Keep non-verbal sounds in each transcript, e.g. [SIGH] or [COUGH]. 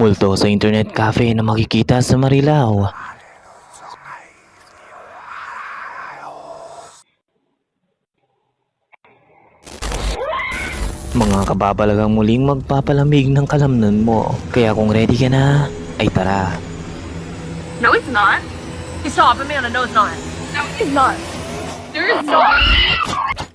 Multo sa internet cafe na makikita sa Marilao. Mga kababalagang muling magpapalamig ng kalamnan mo. Kaya kung ready ka na, ay tara. No, it's not. Stop, Amanda. No, it's not. No, it's not. There is not.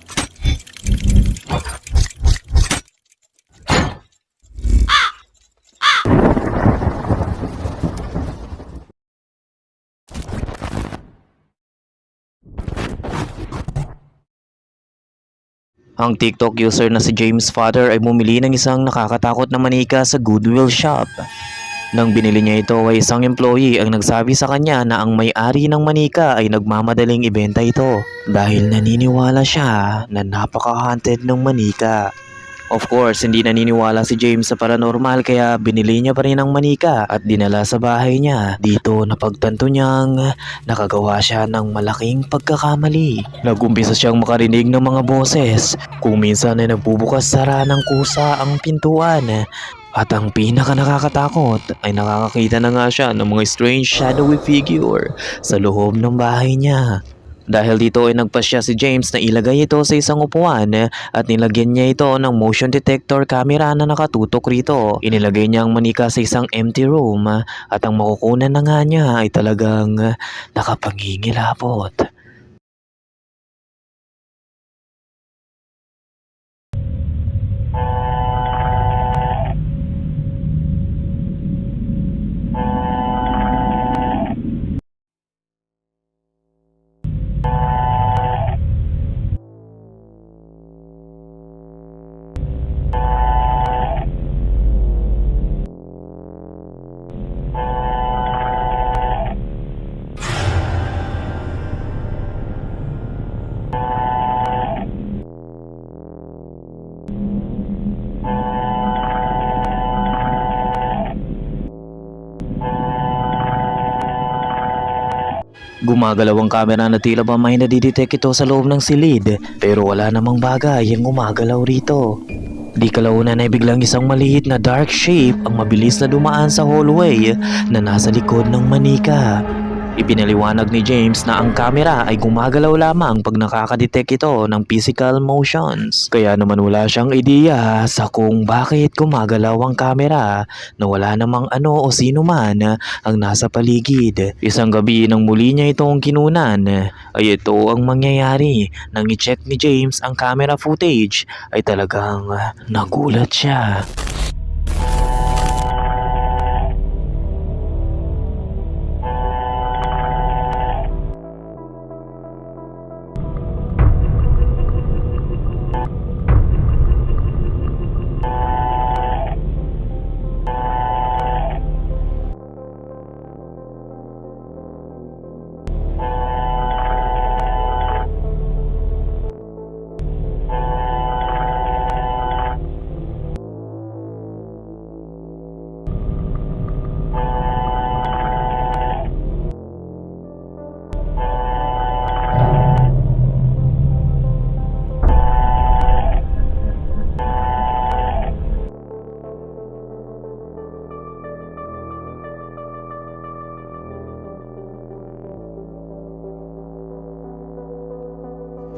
Ang TikTok user na si James Father ay bumili ng isang nakakatakot na manika sa Goodwill Shop. Nang binili niya ito ay isang employee ang nagsabi sa kanya na ang may-ari ng manika ay nagmamadaling ibenta ito dahil naniniwala siya na napaka-haunted ng manika. Of course, hindi naniniwala si James sa paranormal kaya binili niya pa rin ang manika at dinala sa bahay niya. Dito napagtanto niyang nakagawa siya ng malaking pagkakamali. Nagumpisa siyang makarinig ng mga boses kung minsan ay nagbubukas sara ng kusa ang pintuan. At ang pinaka nakakatakot ay nakakakita na nga siya ng mga strange shadowy figure sa loob ng bahay niya. Dahil dito ay nagpasya si James na ilagay ito sa isang upuan at nilagyan niya ito ng motion detector camera na nakatutok rito. Inilagay niya ang manika sa isang empty room at ang makukunan na nga niya ay talagang nakapangingilabot. Gumagalaw ang camera na tila ba may nadidetect ito sa loob ng silid pero wala namang bagay ang gumagalaw rito. Di kalaunan ay biglang isang maliit na dark shape ang mabilis na dumaan sa hallway na nasa likod ng manika. Ipinaliwanag ni James na ang camera ay gumagalaw lamang pag nakakadetect ito ng physical motions. Kaya naman wala siyang ideya sa kung bakit gumagalaw ang camera na wala namang ano o sino man ang nasa paligid. Isang gabi nang muli niya itong kinunan ay ito ang mangyayari. Nang i-check ni James ang camera footage ay talagang nagulat siya.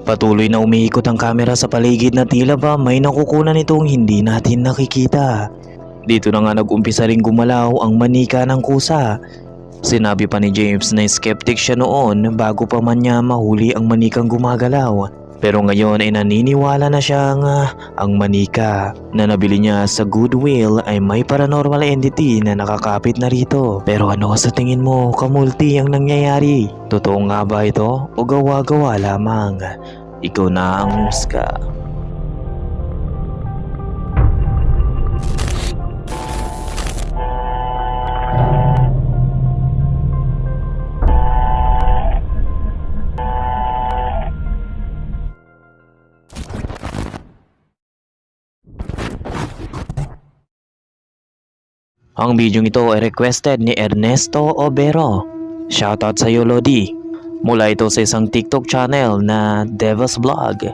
Patuloy na umiikot ang kamera sa paligid na tila ba may nakukunan itong hindi natin nakikita. Dito na nga nag-umpisa ring gumalaw ang manika ng kusa. Sinabi pa ni James na skeptic siya noon bago pa man niya mahuli ang manikang gumagalaw. Pero ngayon ay naniniwala na siyang ah, ang manika na nabili niya sa Goodwill ay may paranormal entity na nakakapit na rito. Pero ano sa tingin mo kamulti ang nangyayari? Totoo nga ba ito o gawa-gawa lamang? Ikaw na ang muska. Ang video ito ay requested ni Ernesto Obero. Shoutout sa iyo Lodi. Mula ito sa isang TikTok channel na Devil's Vlog.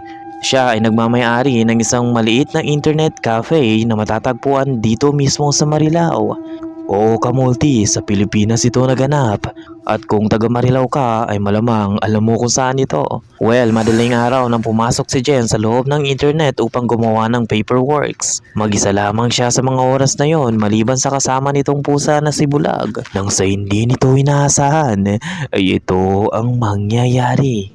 Siya ay nagmamayari ng isang maliit na internet cafe na matatagpuan dito mismo sa Marilao. Oo kamulti, sa Pilipinas ito naganap. At kung taga Marilao ka ay malamang alam mo kung saan ito. Well, madaling araw nang pumasok si Jen sa loob ng internet upang gumawa ng paperworks. Mag-isa lamang siya sa mga oras na yon maliban sa kasama nitong pusa na si Bulag. Nang sa hindi nito inaasahan ay ito ang mangyayari.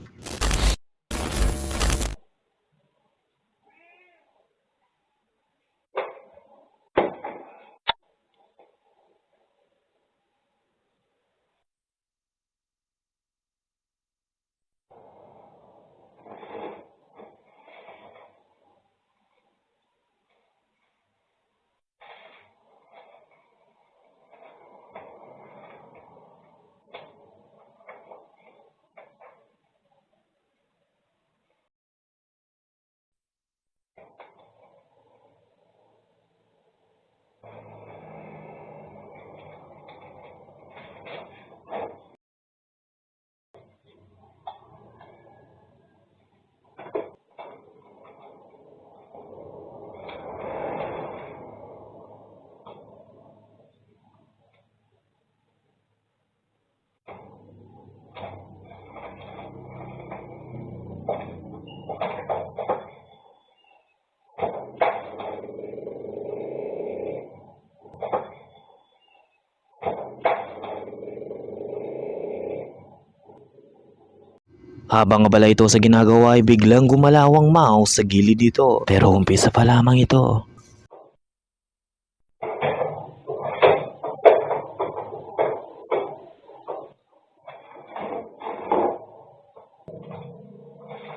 Habang abala ito sa ginagawa ay biglang gumalaw ang mouse sa gilid dito. Pero umpisa pa lamang ito.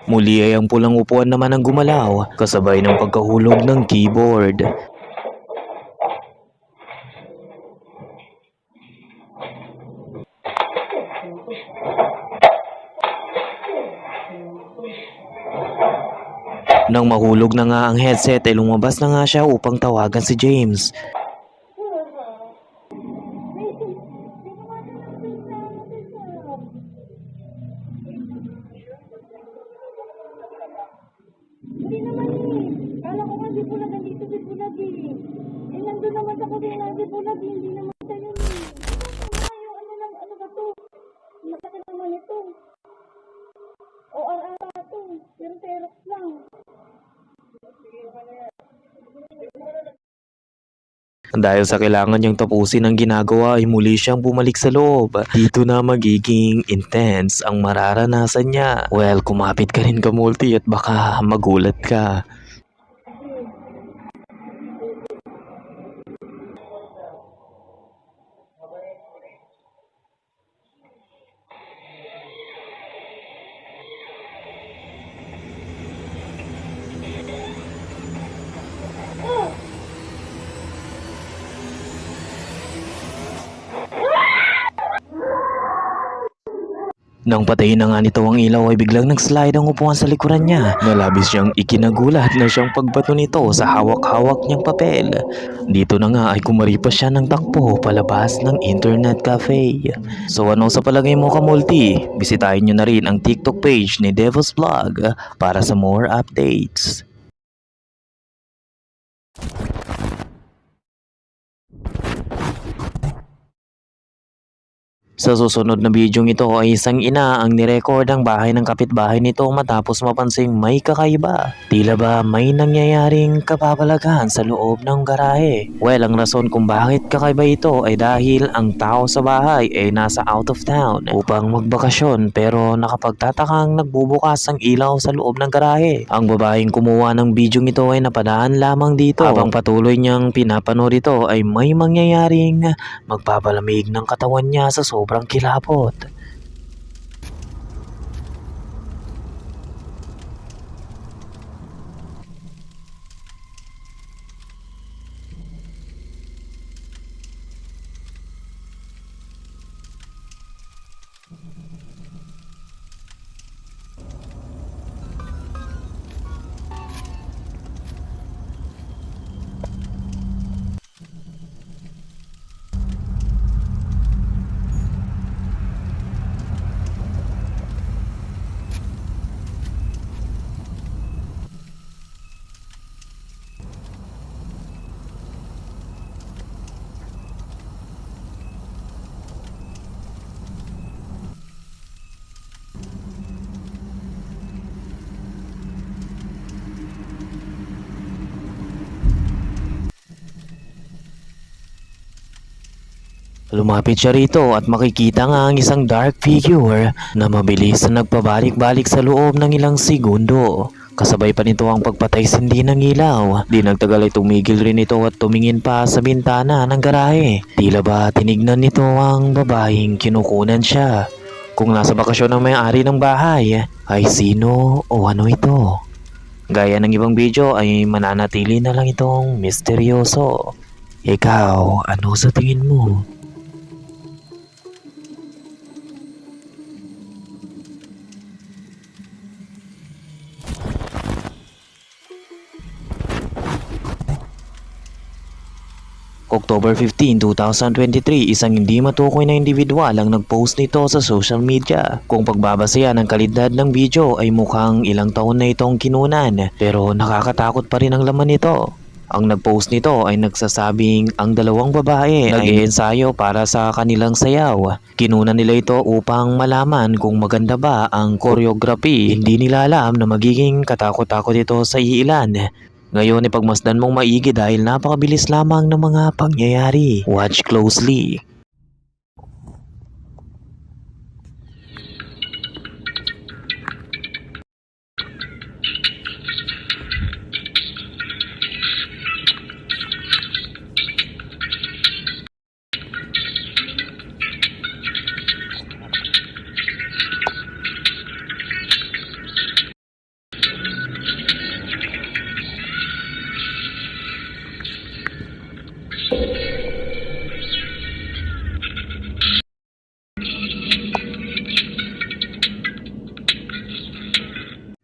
Muli ay ang pulang upuan naman ang gumalaw kasabay ng pagkahulog ng keyboard. Nang mahulog na nga ang headset ay lumabas na nga siya upang tawagan si James. Dahil sa kailangan niyang tapusin ang ginagawa ay muli siyang bumalik sa loob. Dito na magiging intense ang mararanasan niya. Well, kumapit ka rin ka multi at baka magulat ka. Nang patayin na nga nito ang ilaw ay biglang nag-slide ang upuan sa likuran niya. Nalabis siyang ikinagulat na siyang pagbato nito sa hawak-hawak niyang papel. Dito na nga ay kumaripas siya ng takbo palabas ng internet cafe. So ano sa palagay mo kamulti? Bisitahin niyo na rin ang TikTok page ni Devil's Vlog para sa more updates. Sa susunod na bidyong ito ay isang ina ang nirecord ang bahay ng kapitbahay nito matapos mapansing may kakaiba. Tila ba may nangyayaring kababalaghan sa loob ng garahe? Well, ang rason kung bakit kakaiba ito ay dahil ang tao sa bahay ay nasa out of town upang magbakasyon pero nakapagtatakang nagbubukas ang ilaw sa loob ng garahe. Ang babaeng kumuha ng bidyong ito ay napadaan lamang dito. Habang patuloy niyang pinapanood ito ay may mangyayaring magpapalamig ng katawan niya sa sobrang kilapot. Lumapit siya rito at makikita nga ang isang dark figure na mabilis na nagpabalik-balik sa loob ng ilang segundo. Kasabay pa nito ang pagpatay sindi ng ilaw. Di nagtagal ay tumigil rin ito at tumingin pa sa bintana ng garahe. Tila ba tinignan nito ang babaeng kinukunan siya. Kung nasa bakasyon ang may-ari ng bahay, ay sino o ano ito? Gaya ng ibang video ay mananatili na lang itong misteryoso. Ikaw, ano sa tingin mo? October 15, 2023, isang hindi matukoy na individual ang nag-post nito sa social media. Kung pagbabasaya ng kalidad ng video ay mukhang ilang taon na itong kinunan pero nakakatakot pa rin ang laman nito. Ang nag-post nito ay nagsasabing ang dalawang babae ay ensayo para sa kanilang sayaw. Kinunan nila ito upang malaman kung maganda ba ang choreography. Hindi nila alam na magiging katakot-takot ito sa iilan. Ngayon ipagmasdan mong maigi dahil napakabilis lamang ng mga pangyayari. Watch closely.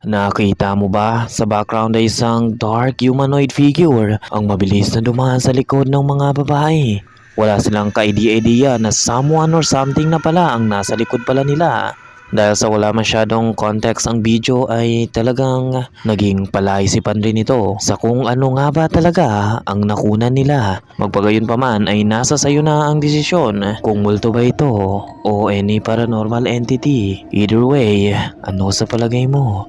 Nakita mo ba sa background ay isang dark humanoid figure ang mabilis na dumaan sa likod ng mga babae. Wala silang ka-idea-idea na someone or something na pala ang nasa likod pala nila. Dahil sa wala masyadong context ang video ay talagang naging palaisipan rin ito sa kung ano nga ba talaga ang nakunan nila. Magpagayon pa man ay nasa sayo na ang desisyon kung multo ba ito o any paranormal entity. Either way, ano sa palagay mo?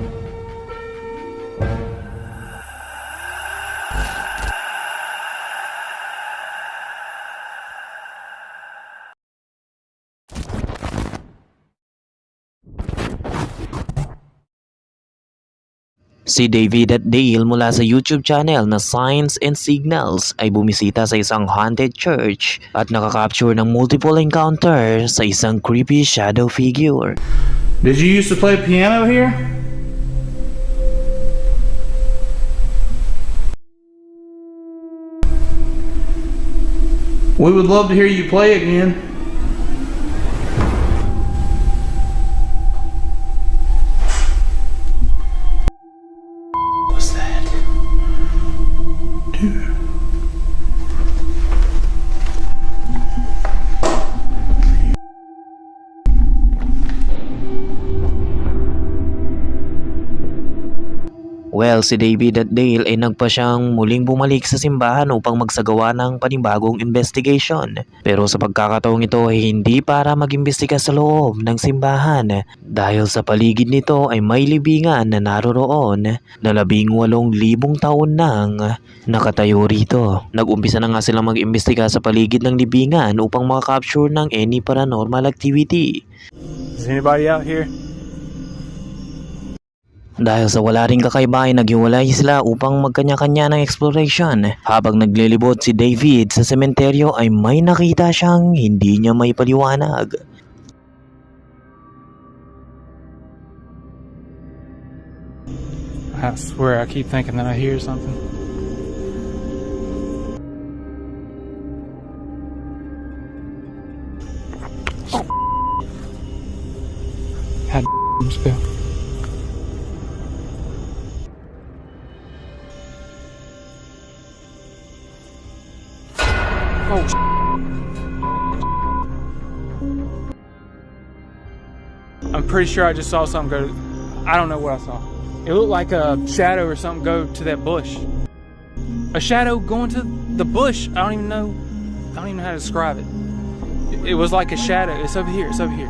Si David at Dale mula sa YouTube channel na Signs and Signals ay bumisita sa isang haunted church at nakakapture ng multiple encounter sa isang creepy shadow figure. Did you used to play piano here? We would love to hear you play again. Well, si David at Dale ay nagpa siyang muling bumalik sa simbahan upang magsagawa ng panibagong investigation. Pero sa pagkakataong ito ay hindi para mag-imbestiga sa loob ng simbahan dahil sa paligid nito ay may libingan na naroroon na labing walong libong taon nang nakatayo rito. Nag-umpisa na nga silang mag-imbestiga sa paligid ng libingan upang makakapture ng any paranormal activity. Is anybody out here? Dahil sa wala ring kakaiba ay naghiwalay sila upang magkanya-kanya ng exploration. Habang naglilibot si David sa sementeryo ay may nakita siyang hindi niya may paliwanag. I swear, I keep thinking that I hear something. Had spill. Oh. I'm pretty sure I just saw something go. I don't know what I saw. It looked like a shadow or something go to that bush. A shadow going to the bush. I don't even know. I don't even know how to describe it. It- It was like a shadow. It's over here. It's over here.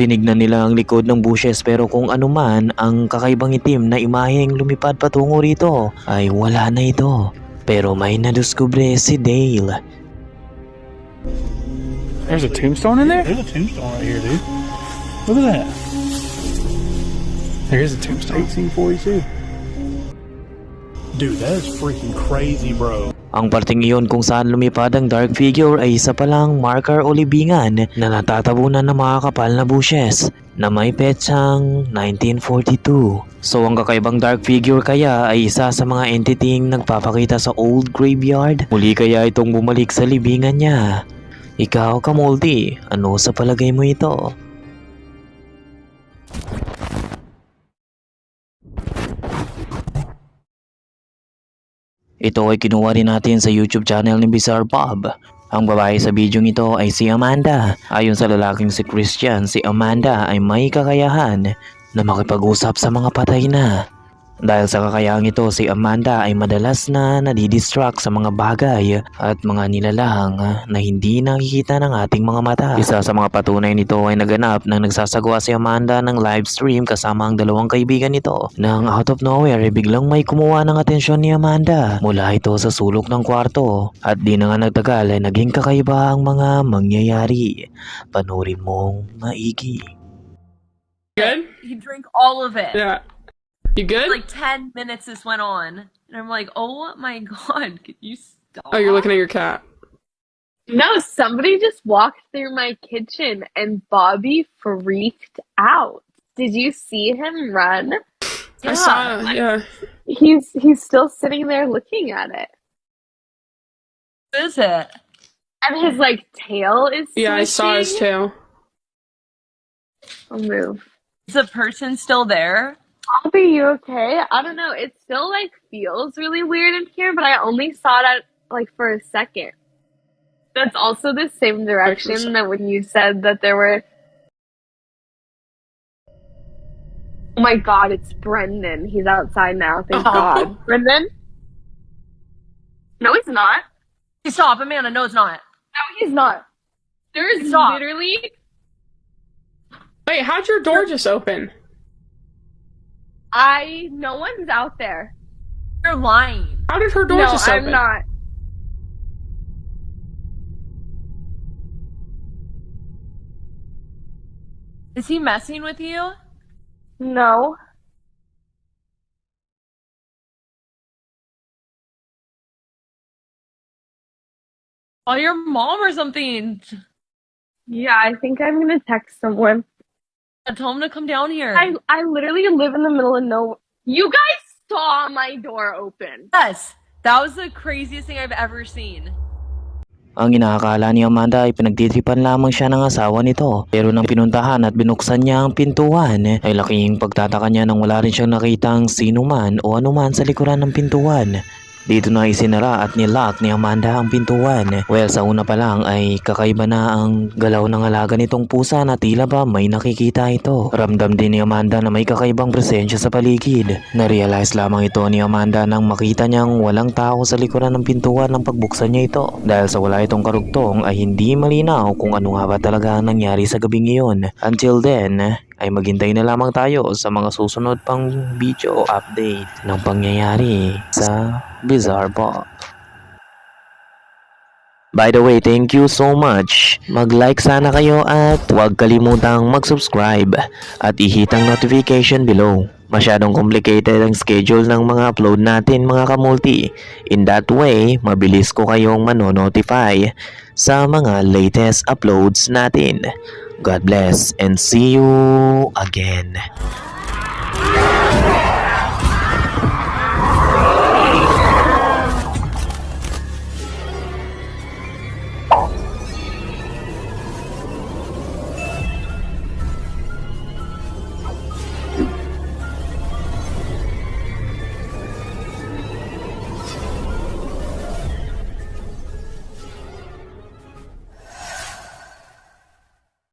Tinignan nila ang likod ng bushes pero kung ano man ang kakaibang itim na imaheng lumipad patungo rito ay wala na ito. Pero may nadiskubre si Dale. There's a tombstone in there. There's a tombstone right here, dude. Look at that. There is a tombstone. 1842. Dude, that is freaking crazy, bro. Ang parting iyon kung saan lumipad ang dark figure ay isa palang marker o libingan na natatabunan ng mga kapal na bushes na may petsang 1942. So ang kakaibang dark figure kaya ay isa sa mga entitying nagpapakita sa old graveyard? Muli kaya itong bumalik sa libingan niya? Ikaw, Kamoldi, ano sa palagay mo ito? Ito ay kinuha rin natin sa YouTube channel ni Bizarre Bob. Ang babae sa bidyong ito ay si Amanda. Ayon sa lalaking si Christian, si Amanda ay may kakayahan na makipag-usap sa mga patay na. Dahil sa kakayahang ito, si Amanda ay madalas na nadidistract sa mga bagay at mga nilalang na hindi nakikita ng ating mga mata. Isa sa mga patunay nito ay naganap nang nagsasagawa si Amanda ng live stream kasama ang dalawang kaibigan nito. Nang out of nowhere ay biglang may kumuha ng atensyon ni Amanda mula ito sa sulok ng kwarto. At di na nga nagtagal ay naging kakaiba ang mga mangyayari. Panurin mong maigi. Good? He drank all of it. Yeah. You good? Like 10 minutes this went on. And I'm like, oh my [LAUGHS] god, could you stop? oh, you're looking at your cat. No, somebody just walked through my kitchen and Bobby freaked out. Did you see him run? I saw. Yeah. He's he's still sitting there looking at it. What is it? And his like tail is Yeah, I saw his tail. I'll move. Is the person still there? Bobby, you okay? I don't know. It still like feels really weird in here, but I only saw it like for a second. That's also the same direction that when you said that there were. Oh my god, it's Brendan. He's outside now. Thank Oh. God. [LAUGHS] Brendan? No, he's not. Hey, stop, Amanda. No, it's not. No, he's not. There's literally. Wait, how'd your door just open? I. No one's out there. You're lying. How did her door no, just I'm not. Is he messing with you? No. Call your mom or something. Yeah, I think I'm gonna text someone. Tell him to come down here. I I literally live in the middle of no. You guys saw my door open. yes, that was the craziest thing I've ever seen. Ang inaakala ni Amanda ay pinagtitripan lamang siya ng asawa nito. Pero nang pinuntahan at binuksan niya ang pintuan, ay laking pagtataka niya nang wala rin siyang nakitang sino man o anuman sa likuran ng pintuan. Dito na isinara at nilock ni Amanda ang pintuan. Well, sa una pa lang ay kakaiba na ang galaw ng alaga nitong pusa na tila ba may nakikita ito. Ramdam din ni Amanda na may kakaibang presensya sa paligid. Na-realize lamang ito ni Amanda nang makita niyang walang tao sa likuran ng pintuan nang pagbuksan niya ito. Dahil sa wala itong karugtong ay hindi malinaw kung ano nga ba talaga ang nangyari sa gabing iyon. Until then, ay maghintay na lamang tayo sa mga susunod pang video update ng pangyayari sa Bizarre Pop. By the way, thank you so much. Mag-like sana kayo at huwag kalimutang mag-subscribe at i-hit ang notification below. Masyadong complicated ang schedule ng mga upload natin mga kamulti. In that way, mabilis ko kayong manonotify sa mga latest uploads natin. God bless and see you again.